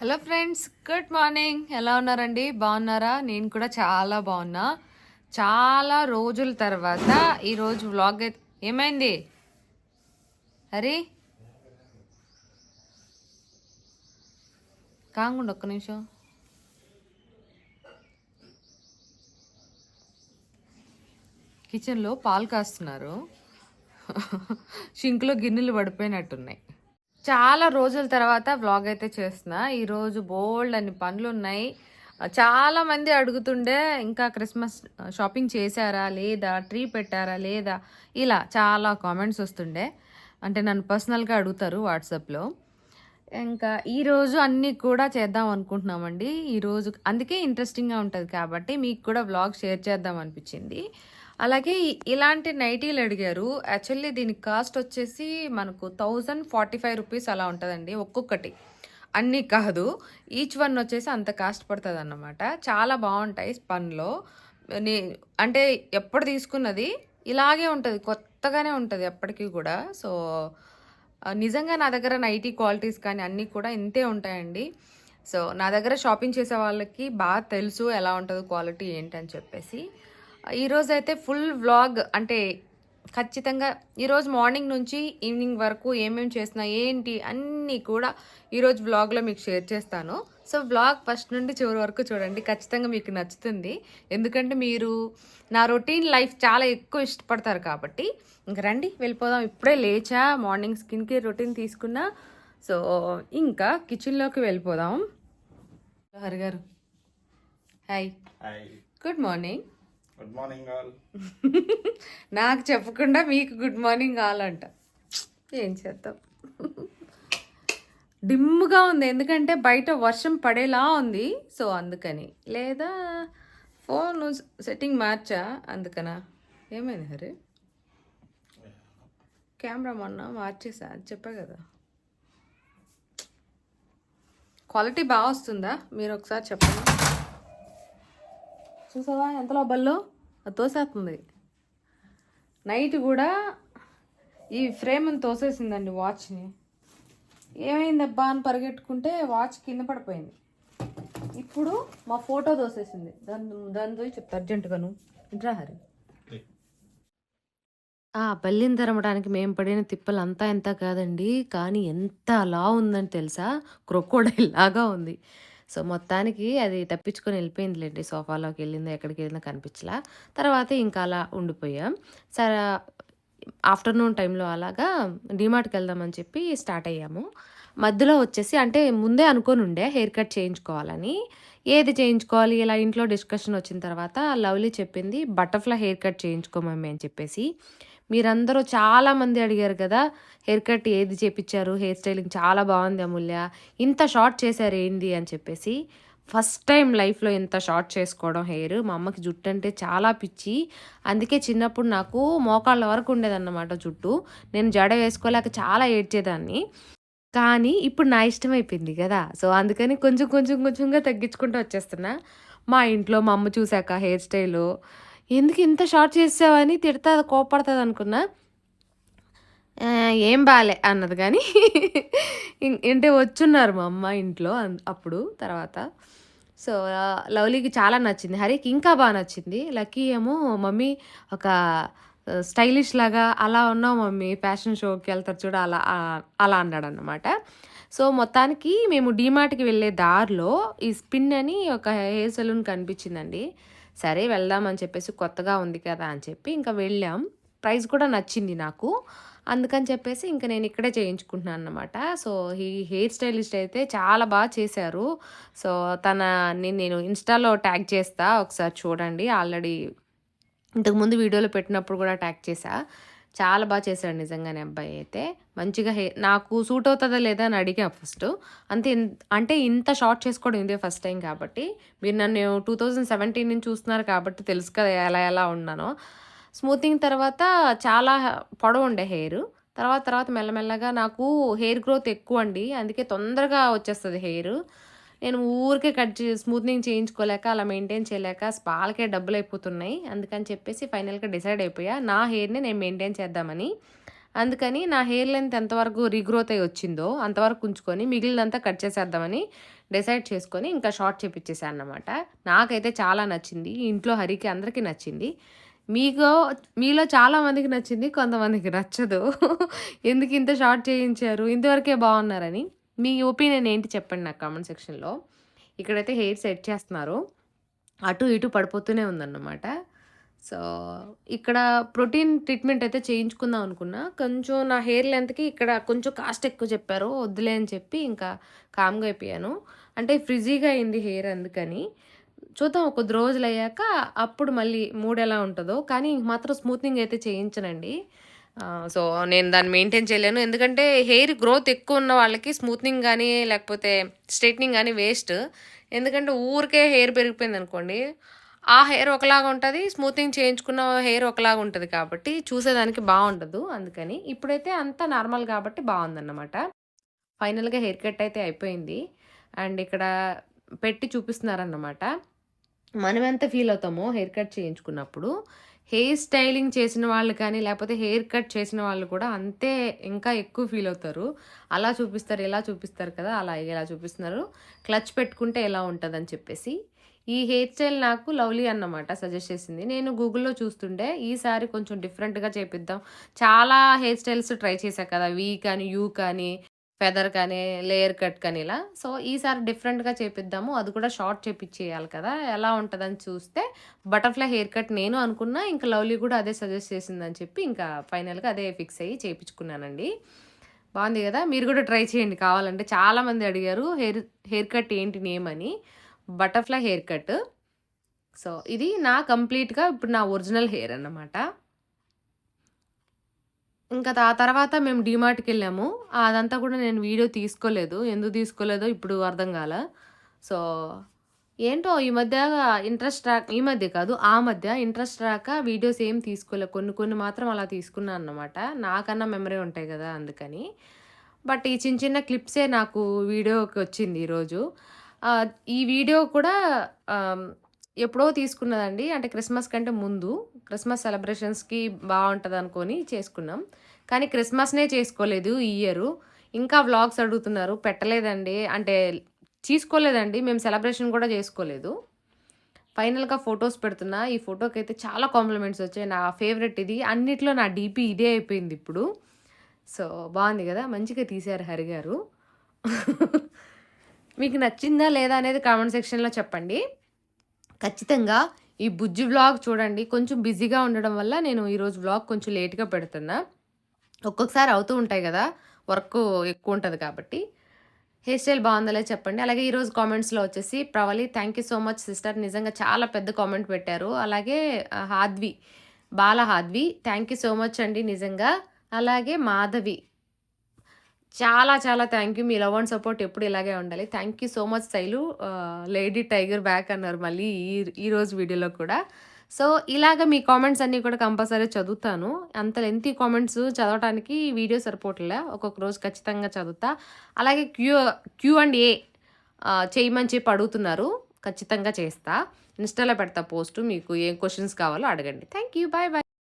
Hello friends good morning. ఎలా ఉన్నారండి? బాగున్నారా? నేను కూడా చాలా బాగున్నా. చాలా రోజుల తర్వాత ఈరోజు వ్లాగ్ అయితే ఏమైంది? హరి కాంగుండు ఒక్క నిమిషం. కిచెన్లో పాలు కాస్తున్నారు. షింక్లో గిన్నెలు పడిపోయినట్టున్నాయి. చాలా రోజుల తర్వాత వ్లాగ్ అయితే చేస్తున్నా. ఈరోజు బోల్డ్ అని పనులు ఉన్నాయి చాలా మంది అడుగుతుండే ఇంకా క్రిస్మస్ షాపింగ్ చేశారా? లేదా? ట్రీ పెట్టారా? లేదా? ఇలా చాలా కామెంట్స్ వస్తుండే. అంటే నన్ను పర్సనల్గా అడుగుతారు వాట్సాప్లో ఇంకా ఈరోజు అన్నీ కూడా చేద్దాం అనుకుంటున్నామండి. ఈరోజు అందుకే ఇంట్రెస్టింగ్గా ఉంటుంది కాబట్టి మీకు కూడా వ్లాగ్ షేర్ చేద్దాం అనిపించింది. అలాగే ఇలాంటి నైటీలు అడిగారు. యాక్చువల్లీ దీని కాస్ట్ వచ్చేసి మనకు థౌజండ్ ఫార్టీ ఫైవ్ రూపీస్ అలా ఉంటుందండి ఒక్కొక్కటి. అన్నీ కాదు. ఈచ్ వన్ వచ్చేసి అంత కాస్ట్ పడుతుంది అన్నమాట చాలా బాగుంటాయి స్పన్లో. నీ అంటే ఎప్పుడు తీసుకున్నది ఇలాగే ఉంటుంది. కొత్తగానే ఉంటుంది ఎప్పటికీ కూడా. సో నిజంగా నా దగ్గర నైటీ క్వాలిటీస్ కానీ అన్నీ కూడా ఇంతే ఉంటాయండి. సో నా దగ్గర షాపింగ్ చేసే వాళ్ళకి బాగా తెలుసు ఎలా ఉంటుందో క్వాలిటీ ఏంటని చెప్పేసి. ఈరోజు అయితే ఫుల్ వ్లాగ్ అంటే ఖచ్చితంగా ఈరోజు మార్నింగ్ నుంచి ఈవినింగ్ వరకు ఏమేమి చేస్తున్నా ఏంటి అన్నీ కూడా ఈరోజు వ్లాగ్లో మీకు షేర్ చేస్తాను. సో వ్లాగ్ ఫస్ట్ నుండి చివరి వరకు చూడండి ఖచ్చితంగా మీకు నచ్చుతుంది. ఎందుకంటే మీరు నా రొటీన్ లైఫ్ చాలా ఎక్కువ ఇష్టపడతారు కాబట్టి. ఇంక రండి వెళ్ళిపోదాం. ఇప్పుడే లేచా మార్నింగ్ స్కిన్ కేర్ రొటీన్ తీసుకున్నా. సో ఇంకా కిచెన్లోకి వెళ్ళిపోదాం. Hari garu. Hi. Good morning. Good morning all నాకు చెప్పకుండా మీకు గుడ్ మార్నింగ్ కావాలంట ఏం చేద్దాం? డిమ్గా ఉంది. ఎందుకంటే బయట వర్షం పడేలా ఉంది. సో అందుకని. లేదా ఫోన్ సెట్టింగ్ మార్చా? అందుకనా? ఏమైంది హరి? కెమెరా మొన్న మార్చేసా? అది చెప్పా కదా. క్వాలిటీ బాగా వస్తుందా? మీరు ఒకసారి చెప్పండి. చూసావా? ఎంతలో బల్లో తోసేస్తుంది. నైట్ కూడా ఈ ఫ్రేమ్ని తోసేసిందండి వాచ్ని ఏమైందబ్బా అని పరిగెట్టుకుంటే వాచ్ కింద పడిపోయింది. ఇప్పుడు మా ఫోటో తోసేసింది. దాని దాని తోసి చెప్తా అర్జెంటుగాను ఇంట్రా హరి? ఆ పల్లిని తరమడానికి మేము పడిన తిప్పలు అంతా ఎంత కాదండి కానీ ఎంత లా ఉందని తెలుసా? క్రొకోడైల్ లాగా ఉంది. సో మొత్తానికి అది తప్పించుకొని వెళ్ళిపోయిందిలేండి సోఫాలోకి వెళ్ళిందో ఎక్కడికి వెళ్ళిందో కనిపించలా. తర్వాత ఇంకా అలా ఉండిపోయాం. సరే ఆఫ్టర్నూన్ టైంలో అలాగా డిమార్ట్కి వెళ్దామని చెప్పి స్టార్ట్ అయ్యాము. మధ్యలో వచ్చేసి అంటే ముందే అనుకొని ఉండే హెయిర్ కట్ చేయించుకోవాలని. ఏది చేయించుకోవాలి? ఇలా ఇంట్లో డిస్కషన్ వచ్చిన తర్వాత లవ్లీ చెప్పింది బటర్ఫ్లై హెయిర్ కట్ చేయించుకోమమ్మి అని చెప్పేసి. మీరందరూ చాలా మంది అడిగారు కదా హెయిర్ కట్ ఏది చేపించారు హెయిర్ స్టైలింగ్ చాలా బాగుంది అమూల్య ఇంత షార్ట్ చేశారు ఏంది అని చెప్పేసి ఫస్ట్ టైం లైఫ్లో ఇంత షార్ట్ చేసుకోవడం హెయిర్ మా అమ్మకి జుట్టు అంటే చాలా పిచ్చి అందుకే చిన్నప్పుడు నాకు మోకాళ్ళ వరకు ఉండేదన్నమాట జుట్టు నేను జడ వేసుకోలేక చాలా ఏడ్చేదాన్ని కానీ ఇప్పుడు నా ఇష్టం అయిపోయింది కదా సో అందుకని కొంచెం కొంచెం కొంచెంగా తగ్గించుకుంటూ వచ్చేస్తున్నా. మా ఇంట్లో మా అమ్మ చూశాక హెయిర్ స్టైలు ఎందుకు ఇంత షార్ట్ చేసావని తిడతా కోపడుతుంది అనుకున్నా. ఏం బాలే అన్నది కానీ అంటే వచ్చున్నారు మా అమ్మ ఇంట్లో అన్- అప్పుడు తర్వాత. సో లవ్లీకి చాలా నచ్చింది. హరికి ఇంకా బాగా నచ్చింది. లక్కీ ఏమో మమ్మీ ఒక స్టైలిష్ లాగా అలా ఉన్నావు మమ్మీ ఫ్యాషన్ షోకి వెళ్తారు చూడ అలా అలా అన్నాడు అనమాట సో మొత్తానికి మేము డీమార్ట్కి వెళ్ళే దారిలో ఈ స్పిన్ అని ఒక హెయిర్ సెలూన్ కనిపించిందండి. సరే వెళ్దాం అని చెప్పేసి కొత్తగా ఉంది కదా అని చెప్పి ఇంకా వెళ్ళాం. ప్రైస్ కూడా నచ్చింది నాకు. అందుకని చెప్పేసి ఇంకా నేను ఇక్కడే చేయించుకుంటున్నాను అనమాట సో ఈ హెయిర్ స్టైలిస్ట్ అయితే చాలా బాగా చేశారు. సో తన నేను ఇన్స్టాలో ట్యాగ్ చేస్తా. ఒకసారి చూడండి. ఆల్రెడీ ఇంతకుముందు వీడియోలో పెట్టినప్పుడు కూడా ట్యాగ్ చేసా చాలా బాగా చేశాడు నిజంగానే అబ్బాయి అయితే. మంచిగా హెయిర్ నాకు సూట్ అవుతుందా లేదా అని అడిగా ఫస్ట్ అంతే అంటే ఇంత షార్ట్ చేసుకోవడం ఇదే ఫస్ట్ టైం కాబట్టి. మీరు నన్ను టూ థౌజండ్ సెవెంటీన్ నుంచి చూస్తున్నారు కాబట్టి తెలుసు కదా ఎలా ఎలా ఉన్నానో. స్మూతింగ్ తర్వాత చాలా పొడవు ఉండే హెయిర్ తర్వాత తర్వాత మెల్లమెల్లగా నాకు హెయిర్ గ్రోత్ ఎక్కువ అండి అందుకే తొందరగా వచ్చేస్తుంది హెయిర్ నేను ఊరికే కట్ చే స్మూత్నింగ్ చేయించుకోలేక అలా మెయింటైన్ చేయలేక స్పాలకే డబ్బులు అయిపోతున్నాయి అందుకని చెప్పేసి ఫైనల్గా డిసైడ్ అయిపోయా. నా హెయిర్ని నేను మెయింటైన్ చేద్దామని. అందుకని నా హెయిర్ లెంత్ ఎంతవరకు రీగ్రోత్ అయి వచ్చిందో అంతవరకు ఉంచుకొని మిగిలినంతా కట్ చేసేద్దామని డిసైడ్ చేసుకొని ఇంకా షార్ట్ చేపించేసాను అనమాట నాకైతే చాలా నచ్చింది. ఇంట్లో హరికి అందరికీ నచ్చింది. మీకు మీలో చాలామందికి నచ్చింది కొంతమందికి నచ్చదు. ఎందుకు ఇంత షార్ట్ చేయించారు? ఇంతవరకే బాగున్నారని. మీ ఒపీనియన్ ఏంటి చెప్పండి నాకు కామెంట్ సెక్షన్లో. ఇక్కడైతే హెయిర్ సెట్ చేస్తున్నారు. అటు ఇటు పడిపోతూనే ఉందన్నమాట. సో ఇక్కడ ప్రోటీన్ ట్రీట్మెంట్ అయితే చేయించుకుందాం అనుకున్నా. కొంచెం నా హెయిర్ లెంత్కి ఇక్కడ కొంచెం కాస్ట్ ఎక్కువ చెప్పారు. వద్దులే అని చెప్పి ఇంకా కామ్గా అయిపోయాను. అంటే ఫ్రిజీగా అయింది హెయిర్ అందుకని. చూద్దాం కొద్ది రోజులు అయ్యాక అప్పుడు మళ్ళీ మూడ్ ఎలా ఉంటుందో. కానీ మాత్రం స్మూత్నింగ్ అయితే చేయించనండి. సో నేను దాన్ని మెయింటైన్ చేయలేను. ఎందుకంటే హెయిర్ గ్రోత్ ఎక్కువ ఉన్న వాళ్ళకి స్మూత్నింగ్ కానీ లేకపోతే స్ట్రైట్నింగ్ కానీ వేస్ట్ ఎందుకంటే ఊరికే హెయిర్ పెరిగిపోయింది అనుకోండి ఆ హెయిర్ ఒకలాగా ఉంటుంది స్మూత్నింగ్ చేయించుకున్న హెయిర్ ఒకలాగా ఉంటుంది కాబట్టి చూసేదానికి బాగుండదు. అందుకని ఇప్పుడైతే అంతా నార్మల్ కాబట్టి బాగుందన్నమాట. ఫైనల్గా హెయిర్ కట్ అయితే అయిపోయింది. అండ్ ఇక్కడ పెట్టి చూపిస్తున్నారన్నమాట. మనం ఎంత ఫీల్ అవుతామో హెయిర్ కట్ చేయించుకున్నప్పుడు. హెయిర్ స్టైలింగ్ చేసిన వాళ్ళు కానీ లేకపోతే హెయిర్ కట్ చేసిన వాళ్ళు కూడా అంతే ఇంకా ఎక్కువ ఫీల్ అవుతారు. అలా చూపిస్తారు ఎలా చూపిస్తారు కదా అలా ఎలా చూపిస్తున్నారు. క్లచ్ పెట్టుకుంటే ఎలా ఉంటుందని చెప్పేసి. ఈ హెయిర్ స్టైల్ నాకు లవ్లీ అన్నమాట సజెస్ట్ చేసింది. నేను గూగుల్లో చూస్తుండే ఈసారి కొంచెం డిఫరెంట్గా చేపిద్దాం. చాలా హెయిర్ స్టైల్స్ ట్రై చేశాను కదా వీ కానీ యూ కానీ ఫెదర్ కానీ లేయర్ కట్ కానీ ఇలా. సో ఈసారి డిఫరెంట్గా చేపిద్దాము. అది కూడా షార్ట్ చేపించేయాలి కదా. ఎలా ఉంటుందని చూస్తే బటర్ఫ్లై హెయిర్ కట్ నేను అనుకున్నా ఇంకా లవ్లీ కూడా అదే సజెస్ట్ చేసిందని చెప్పి ఇంకా ఫైనల్గా అదే ఫిక్స్ అయ్యి చేయించుకున్నానండి బాగుంది కదా? మీరు కూడా ట్రై చేయండి. కావాలంటే చాలామంది అడిగారు హెయిర్ హెయిర్ కట్ ఏంటి నేమ్ అని. Butterfly hair cut. సో ఇది నా కంప్లీట్గా ఇప్పుడు నా ఒరిజినల్ హెయిర్ అన్నమాట. ఇంకా ఆ తర్వాత మేము డీమార్ట్కి వెళ్ళాము అదంతా కూడా నేను వీడియో తీసుకోలేదు. ఎందుకు తీసుకోలేదో ఇప్పుడు అర్థం కాల. సో ఏంటో ఈ మధ్య ఇంట్రెస్ట్ రాక ఈ మధ్య కాదు ఆ మధ్య ఇంట్రెస్ట్ రాక వీడియోస్ ఏం తీసుకోలేదు కొన్ని కొన్ని మాత్రం అలా తీసుకున్నాను అన్నమాట. నాకన్నా మెమరీ ఉంటాయి కదా అందుకని. బట్ ఈ చిన్న చిన్న క్లిప్సే నాకు వీడియోకి వచ్చింది ఈరోజు. ఈ వీడియో కూడా ఎప్పుడో తీసుకున్నదండి. అంటే క్రిస్మస్ కంటే ముందు క్రిస్మస్ సెలబ్రేషన్స్కి బాగుంటుంది అనుకొని చేసుకున్నాం. కానీ క్రిస్మస్నే చేసుకోలేదు ఈ ఇయర్. ఇంకా వ్లాగ్స్ అడుగుతున్నారు. పెట్టలేదండి. అంటే తీసుకోలేదండి. మేము సెలబ్రేషన్ కూడా చేసుకోలేదు. ఫైనల్గా ఫొటోస్ పెడుతున్నా. ఈ ఫోటోకి అయితే చాలా కాంప్లిమెంట్స్ వచ్చాయి. నా ఫేవరెట్ ఇది. అన్నిట్లో నా డీపీ ఇదే అయిపోయింది ఇప్పుడు. సో బాగుంది కదా? మంచిగా తీశారు హరి గారు. మీకు నచ్చిందా లేదా అనేది కామెంట్ సెక్షన్లో చెప్పండి. ఖచ్చితంగా ఈ బుజ్జి వ్లాగ్ చూడండి. కొంచెం బిజీగా ఉండడం వల్ల నేను ఈరోజు వ్లాగ్ కొంచెం లేట్గా పెడుతున్నా. ఒక్కొక్కసారి అవుతూ ఉంటాయి కదా వర్క్ ఎక్కువ ఉంటుంది కాబట్టి. హెయిర్ స్టైల్ బాగుందలే చెప్పండి. అలాగే ఈరోజు కామెంట్స్లో వచ్చేసి Pravali thank you so much sister నిజంగా చాలా పెద్ద కామెంట్ పెట్టారు. అలాగే Hadvi Bala Hadvi thank you so much అండి నిజంగా. అలాగే మాధవి చాలా చాలా థ్యాంక్ యూ మీ లవ్ అండ్ సపోర్ట్ ఎప్పుడు ఇలాగే ఉండాలి. Thank you so much Shailu lady tiger back అన్నారు మళ్ళీ ఈ ఈరోజు వీడియోలో కూడా. సో ఇలాగ మీ కామెంట్స్ అన్నీ కూడా కంపల్సరీ చదువుతాను. అంత లెంతీ కామెంట్స్ చదవడానికి ఈ వీడియో సరిపోవట్లే. ఒక్కొక్క రోజు ఖచ్చితంగా చదువుతా. అలాగే క్యూ క్యూ అండ్ ఏ చేయమని చెప్పి అడుగుతున్నారు. ఖచ్చితంగా చేస్తా. ఇన్స్టాలో పెడతా పోస్ట్ మీకు ఏం క్వశ్చన్స్ కావాలో అడగండి. Thank you bye bye